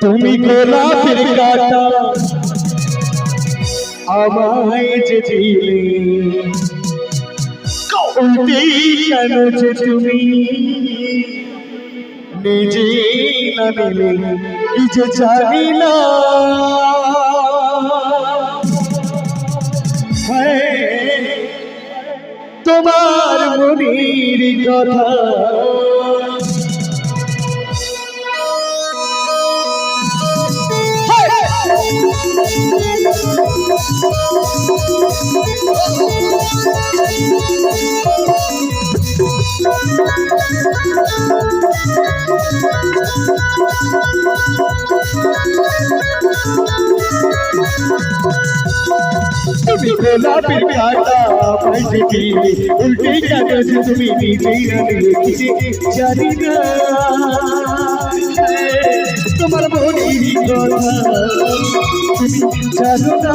তুমি গোলাপের কাটা আমায় যে দিলে। উল্টে কেন যে তুমি নিজে না নিলে? জানি না। তোমার মনির কথা তুমি গোলাপের কাটা পাইতে দিলে উল্টে কেন যে তুমি মনির কথা তুমি জানো না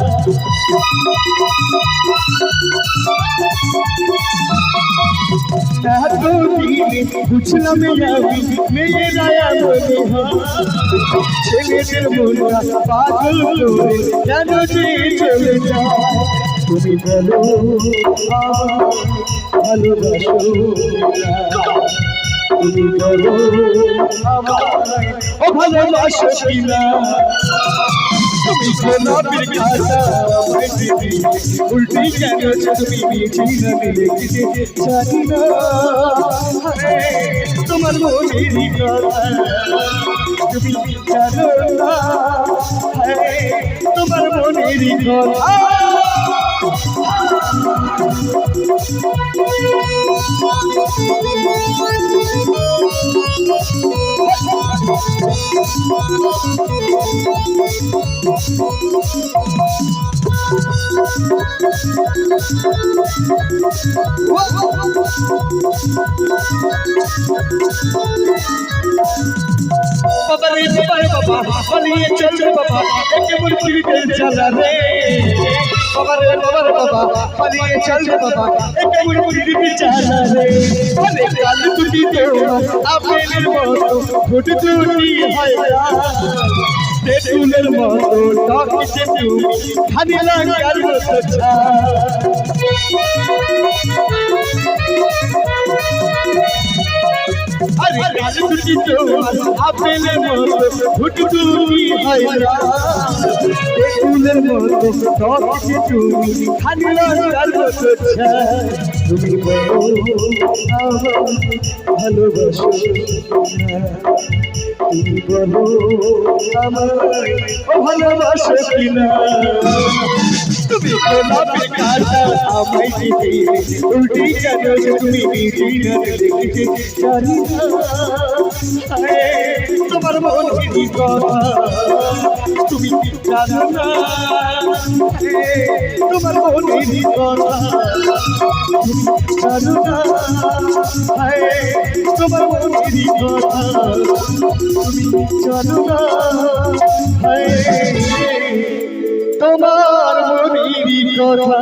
বুঝলাম মেয়েরা মনে ছেলেদের মনটা পাগল কেন যে চলে যায় তুমি বলো ভালোবাসো তুমি বলো, আমায় ও ভালোবাসো কিনা? তুমি আমায় দিবি উল্টি কেন তুমি মিঠি না তোমার তোমার মনের কথা বাবা রে বাবা রে বাবা পালিয়ে চল রে বাবা একে মোর পিড়িতের জ্বালা রে বাবা রে বাবা রে, বাবা। পালিয়ে চল মতো ফুট দুটি হয় তেঁতুলের মতো ডাকছে তুমি খালি লাগার মতো ছা আরে কাল দুটি দেও আপেলের মতো ফুট দুটি হয় তেঁতুলের মতো লাগার তুমি বলো আমায় ভালোবাসো কিনা তুমি আমায় দিতে উল্টি কেন যে তুমি নিজে দেখতে জানি না তোমার মনের কথা তুমি জানো না তোমার মনের কথা জানো না তোমার মনের কথা তুমি জানো না তোমার মনির কথা।